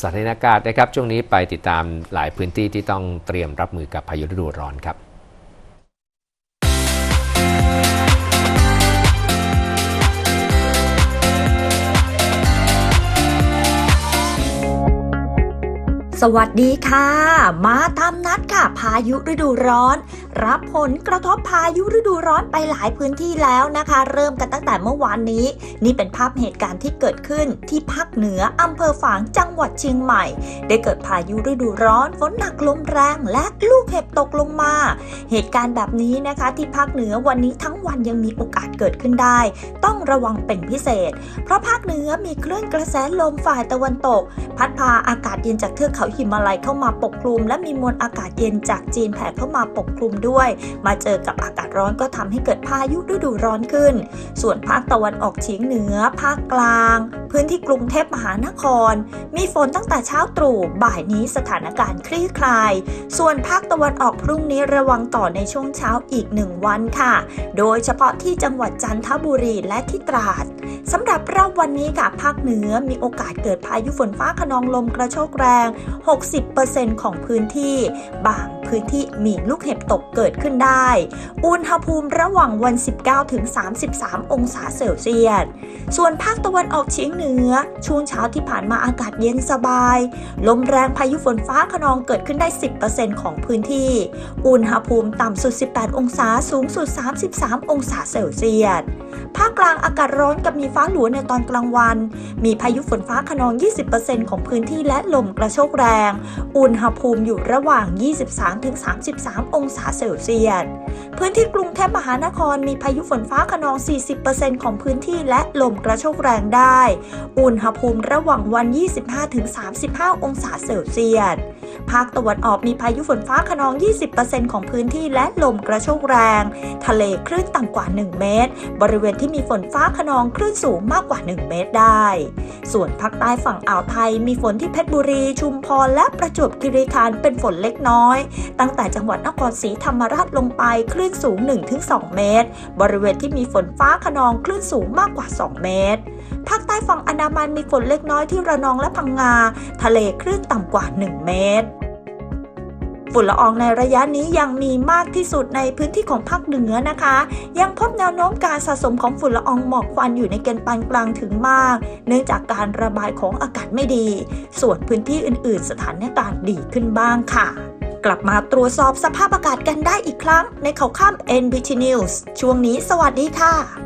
สถานการณ์นะครับ ช่วงนี้ไปติดตามหลายพื้นที่ที่ต้องเตรียมรับมือกับพายุฤดูร้อนครับ สวัสดีค่ะ มาตามนัดค่ะ พายุฤดูร้อน รับผลกระทบพายุฤดูร้อนไปหลายพื้นที่แล้วนะคะ เริ่มกันตั้งแต่เมื่อวานนี้ นี่เป็นภาพเหตุการณ์ที่เกิดขึ้นที่ภาคเหนืออำเภอฝางจังหวัดเชียงใหม่ ได้เกิดพายุฤดูร้อนฝนหนักลมแรงและลูกเห็บตกลงมา เหตุการณ์แบบนี้นะคะ ที่ภาคเหนือวันนี้ทั้งวันยังมีโอกาสเกิดขึ้นได้ ต้องระวังเป็นพิเศษ เพราะภาคเหนือมีคลื่นกระแสลมฝ่ายตะวันตก พัดพาอากาศเย็นจากเทือกเขาหิมาลัยเข้ามาปกคลุม และมีมวลอากาศเย็นจากจีนแผ่เข้ามาปกคลุมด้วย มาเจอกับอากาศร้อนก็ทำให้เกิดพายุฤดูร้อนขึ้น ส่วนภาคตะวันออกเฉียงเหนือ ภาคกลาง พื้นที่กรุงเทพมหานคร มีฝนตั้งแต่เช้าตรู่บ่ายนี้สถานการณ์คลี่คลาย ส่วนภาคตะวันออกพรุ่งนี้ระวังต่อในช่วงเช้าอีกหนึ่งวันค่ะ โดยเฉพาะที่จังหวัดจันทบุรีและที่ตราดสำหรับรอบวันนี้ค่ะภาคเหนือมีโอกาสเกิดพายุฝนฟ้าขนองลมกระโชกแรง60%ของพื้นที่บาง พื้นที่มีลูกเห็บตกเกิดขึ้นได้ อุณหภูมิระหว่างวัน 19ถึง33 องศาเซลเซียส ส่วนภาคตะวันออกเฉียงเหนือ ช่วงเช้าที่ผ่านมาอากาศเย็นสบาย ลมแรงพายุฝนฟ้าขนองเกิดขึ้นได้ 10%ของพื้นที่ อุณหภูมิต่ำสุด 18 องศา สูงสุด 33 องศาเซลเซียส ภาคกลางอากาศร้อนกับมีฟ้าหลวในตอนกลางวัน มีพายุฝนฟ้าขนอง 20%ของพื้นที่และลมกระโชกแรง อุณหภูมิอยู่ระหว่าง23-33 องศาเซลเซียส พื้นที่กรุงเทพมหานครมีพายุฝนฟ้าขนอง 40%ของพื้นที่และลมกระโชกแรงได้ อุณหภูมิระหว่างวัน 25-35 องศาเซลเซียส ภาคตะวันออกมีพายุฝนฟ้าขนอง 20%ของพื้นที่และลมกระโชกแรง ทะเลคลื่นต่ำกว่า 1 เมตร บริเวณที่มีฝนฟ้าขนองคลื่นสูงมากกว่า 1 เมตรได้ ส่วนภาคใต้ฝั่งอ่าวไทยมีฝนที่เพชรบุรี ชุมพรและประจวบคีรีขันธ์เป็นฝนเล็กน้อย ตั้งแต่จังหวัดนครศรีธรรมราชลงไปคลื่นสูง 1-2 เมตร บริเวณที่มีฝนฟ้าขนองคลื่นสูงมากกว่า 2 เมตรภาคใต้ฝั่งอันดามันมีฝนเล็กน้อยที่ระนองและพังงา ทะเลคลื่นต่ำกว่า 1 เมตร ฝุ่นละอองในระยะนี้ยังมีมากที่สุดในพื้นที่ของภาคเหนือนะคะ ยังพบแนวโน้มการสะสมของฝุ่นละอองหมอกควันอยู่ในเกณฑ์ปานกลางถึงมาก เนื่องจากการระบายของอากาศไม่ดี ส่วนพื้นที่อื่น ๆ สถานการณ์ดีขึ้นบ้างค่ะกลับมาตรวจสอบสภาพอากาศกันได้อีกครั้งในข่าวข้าม NBT News ช่วงนี้สวัสดีค่ะ